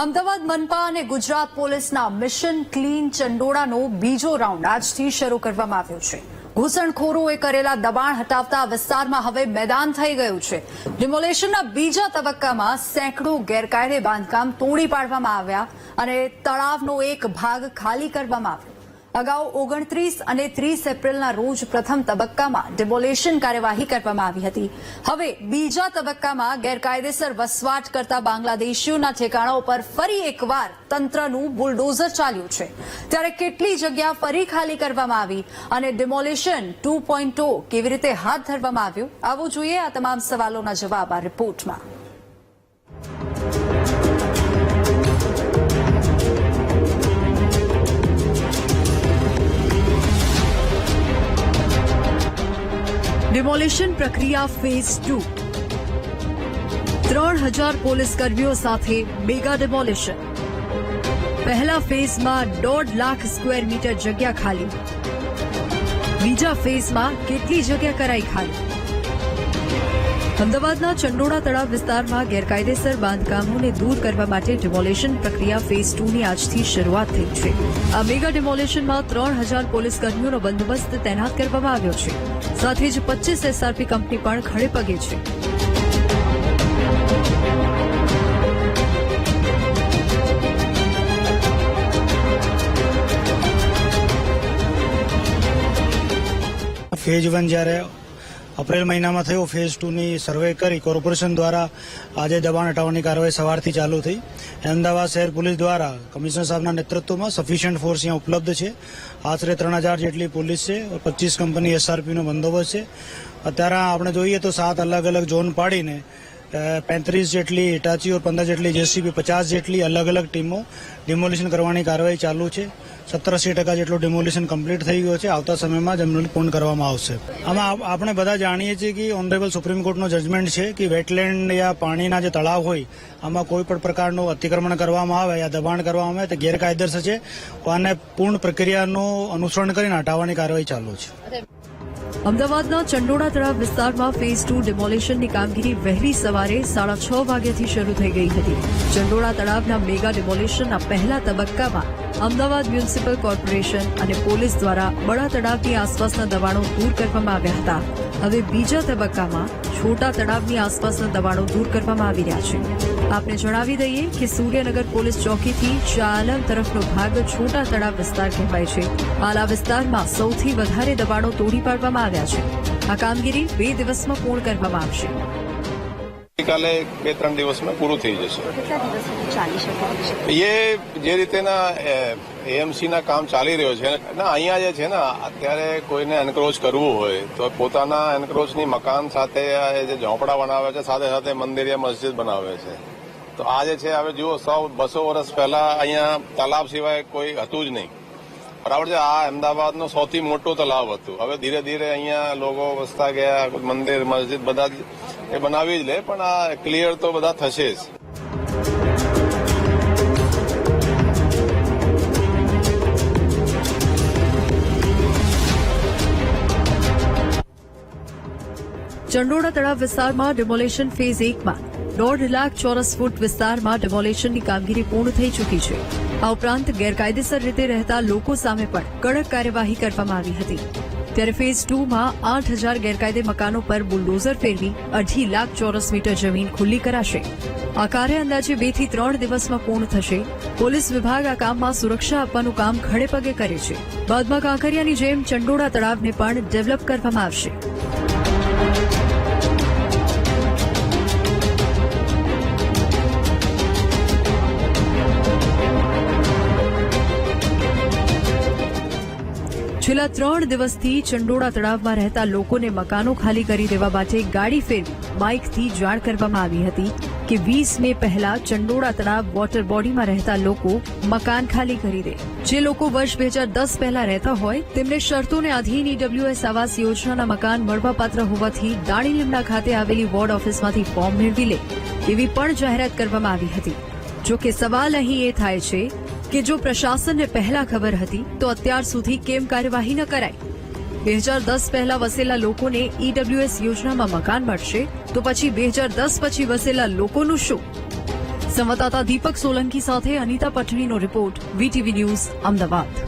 અમદાવાદ મનપા અને ગુજરાત પોલીસના mission clean ચંડોળાનો બીજો રાઉન્ડ આજથી શરૂ કરવામાં આવ્યો છે. ઘૂસણખોરોએ કરેલા દબાણ હટાવતા વિસ્તારમાં હવે મેદાન થઈ ગયું છે. ડિમોલેશનના બીજા તબક્કામાં સેંકડો ગેરકાયદે બાંધકામ તોડી પાડવામાં આવ્યા અને તળાવનો એક ભાગ ખાલી કરવામાં આવ્યો. અગાઉ ઓગણત્રીસ અને ત્રીસ એપ્રિલના રોજ પ્રથમ તબક્કામાં ડિમોલેશન કાર્યવાહી કરવામાં આવી હતી. હવે બીજા તબક્કામાં ગેરકાયદેસર વસવાટ કરતા બાંગ્લાદેશીઓના ઠેકાણાઓ પર ફરી એકવાર તંત્રનું બુલડોઝર ચાલ્યું છે. ત્યારે કેટલી જગ્યા ફરી ખાલી કરવામાં આવી અને ડિમોલેશન ટુ કેવી રીતે હાથ ધરવામાં આવ્યું, આવું જોઈએ આ તમામ સવાલોના જવાબ આ રિપોર્ટમાં. ડિમોલિશન પ્રક્રિયા ફેઝ ટુ ત્રણ હજાર પોલીસ કર્મીઓ સાથે મેગા ડિમોલિશન પહેલા ફેઝમાં દોઢ લાખ સ્ક્વેર મીટર જગ્યા ખાલી. બીજા ફેઝમાં કેટલી જગ્યા કરાઈ ખાલી? અમદાવાદના ચંડોળા તળાવ વિસ્તારમાં ગેરકાયદેસર બાંધકામોને દૂર કરવા માટે ડિમોલેશન પ્રક્રિયા ફેઝ ટુની આજથી શરૂઆત થઈ છે. આ મેગા ડિમોલેશનમાં ત્રણ હજાર પોલીસ કર્મીઓનો બંદોબસ્ત તૈનાત કરવામાં આવ્યો છે. સાથે જ પચીસ એસઆરપી કંપની પણ ખડે પગે છે. ફેઝ વન જ્યારે એપ્રિલ મહિનામાં થયો. ફેઝ ટુની સર્વે કરી કોર્પોરેશન દ્વારા આજે દબાણ હટાવવાની કાર્યવાહી સવારથી ચાલુ થઈ. અમદાવાદ શહેર પોલીસ દ્વારા કમિશનર સાહેબના નેતૃત્વમાં સફિશિયન્ટ ફોર્સ અહીંયા ઉપલબ્ધ છે. આશરે ત્રણ હજાર જેટલી પોલીસ છે. પચીસ કંપની એસઆરપીનો બંદોબસ્ત છે. અત્યારે આપણે જોઈએ તો સાત અલગ અલગ ઝોન પાડીને પેંત્રીસ જેટલી ઇટાચી ઓર પંદર જેટલી જેસીબી પચાસ જેટલી અલગ અલગ ટીમો ડિમોલિશન કરવાની કાર્યવાહી ચાલુ છે. સત્તર અસી ટકા જેટલું ડિમોલિશન કમ્પ્લીટ થઈ ગયું છે. આવતા સમયમાં જમીન પૂર્ણ કરવામાં આવશે. આમાં આપણે બધા જાણીએ છીએ કે ઓનરેબલ સુપ્રીમ કોર્ટનો જજમેન્ટ છે કે વેટલેન્ડ યા પાણીના જે તળાવ હોય, આમાં કોઈ પણ પ્રકારનું અતિક્રમણ કરવામાં આવે યા દબાણ કરવામાં આવે તો ગેરકાયદેસર છે. અને પૂર્ણ પ્રક્રિયાનું અનુસરણ કરીને હટાવવાની કાર્યવાહી ચાલુ છે. અમદાવાદના ચંડોળા તળાવ વિસ્તારમાં ફેઝ ટુ ડિમોલિશનની કામગીરી વહેલી સવારે સાડા છ વાગ્યાથી શરૂ થઈ ગઈ હતી. ચંડોળા તળાવના મેગા ડિમોલિશનના પહેલા તબક્કામાં અમદાવાદ મ્યુનિસિપલ કોર્પોરેશન અને પોલીસ દ્વારા બડા તળાવની આસપાસના દબાણો દૂર કરવામાં આવ્યા હતા. હવે બીજા તબક્કામાં છોટા તળાવની આસપાસના દબાણો દૂર કરવામાં આવી રહ્યા છે. આપને જણાવી દઈએ કે સૂર્યનગર પોલીસ ચોકીથી શાલમ તરફનો ભાગ છોટા તળાવ વિસ્તાર કહેવાય છે. હાલ આ વિસ્તારમાં સૌથી વધારે દબાણો તોડી પાડવામાં આવ્યા છે. આ કામગીરી બે દિવસમાં પૂર્ણ કરવામાં આવશે. ગઈકાલે બે ત્રણ દિવસમાં પૂરું થઈ જશે. એ જે રીતેના એએમસીના કામ ચાલી રહ્યો છે ના અહીંયા જે છે ને અત્યારે કોઈને એન્ક્રોચ કરવું હોય તો પોતાના એન્ક્રોચની મકાન સાથે જે ઝોંપડા બનાવે છે સાથે સાથે મંદિર યા મસ્જિદ બનાવે છે. તો આ જે છે હવે જુઓ સૌ બસો વર્ષ પહેલા અહીંયા તલાવ સિવાય કોઈ હતું જ નહીં. બરાબર છે આ અમદાવાદનો સૌથી મોટો તલાવ હતું. હવે ધીરે ધીરે અહીંયા લોકો વસતા ગયા મંદિર મસ્જિદ બધા જ એ બનાવી જ લે, પણ આ ક્લિયર તો બધા થશે જ. ચંડોળા તળાવ વિસ્તારમાં ડિમોલેશન ફેઝ એકમાં દોઢ લાખ ચોરસ ફૂટ વિસ્તારમાં ડિમોલેશનની કામગીરી પૂર્ણ થઈ ચૂકી છે. આ ઉપરાંત ગેરકાયદેસર રીતે રહેતા લોકો સામે પણ કડક કાર્યવાહી કરવામાં આવી હતી. ત્યારે ફેઝ ટુમાં આઠ હજાર ગેરકાયદે મકાનો પર બુલડોઝર ફેરવી અઢી લાખ ચોરસ મીટર જમીન ખુલ્લી કરાશે. આ કાર્ય અંદાજે બેથી ત્રણ દિવસમાં પૂર્ણ થશે. પોલીસ વિભાગ આ કામમાં સુરક્ષા આપવાનું કામ ખડે પગે કરે છે. બાદમાં કાંકરિયાની જેમ ચંડોળા તળાવને પણ ડેવલપ કરવામાં આવશે. છેલ્લા ત્રણ દિવસથી ચંડોળા તળાવમાં રહેતા લોકોને મકાનો ખાલી કરી દેવા માટે ગાડી ફેરવી બાઇકથી જાણ કરવામાં આવી હતી કે વીસ મે પહેલા ચંડોળા તળાવ વોટર બોડીમાં રહેતા લોકો મકાન ખાલી કરી દે. જે લોકો વર્ષ બે હજાર દસ પહેલા રહેતા હોય, તેમને શરતોને આધીન ઈડબ્લ્યુએસ આવાસ યોજનાના મકાન મળવાપાત્ર હોવાથી દાણીલીમડા ખાતે આવેલી વોર્ડ ઓફિસમાંથી ફોર્મ મેળવી લે, એવી પણ જાહેરાત કરવામાં આવી હતી. જો કે સવાલ અહીં એ થાય છે કે જો પ્રશાસનને પહેલા ખબર હતી, તો અત્યાર સુધી કેમ કાર્યવાહી ન કરાઈ? બે હજાર દસ પહેલા વસેલા લોકોને ઈડબ્લ્યુએસ યોજનામાં મકાન મળશે, તો પછી બે હજાર દસ પછી વસેલા લોકોનું શું? સંવાદદાતા દીપક સોલંકી સાથે અનિતા પટણીનો રિપોર્ટ વીટીવી ન્યૂઝ, અમદાવાદ.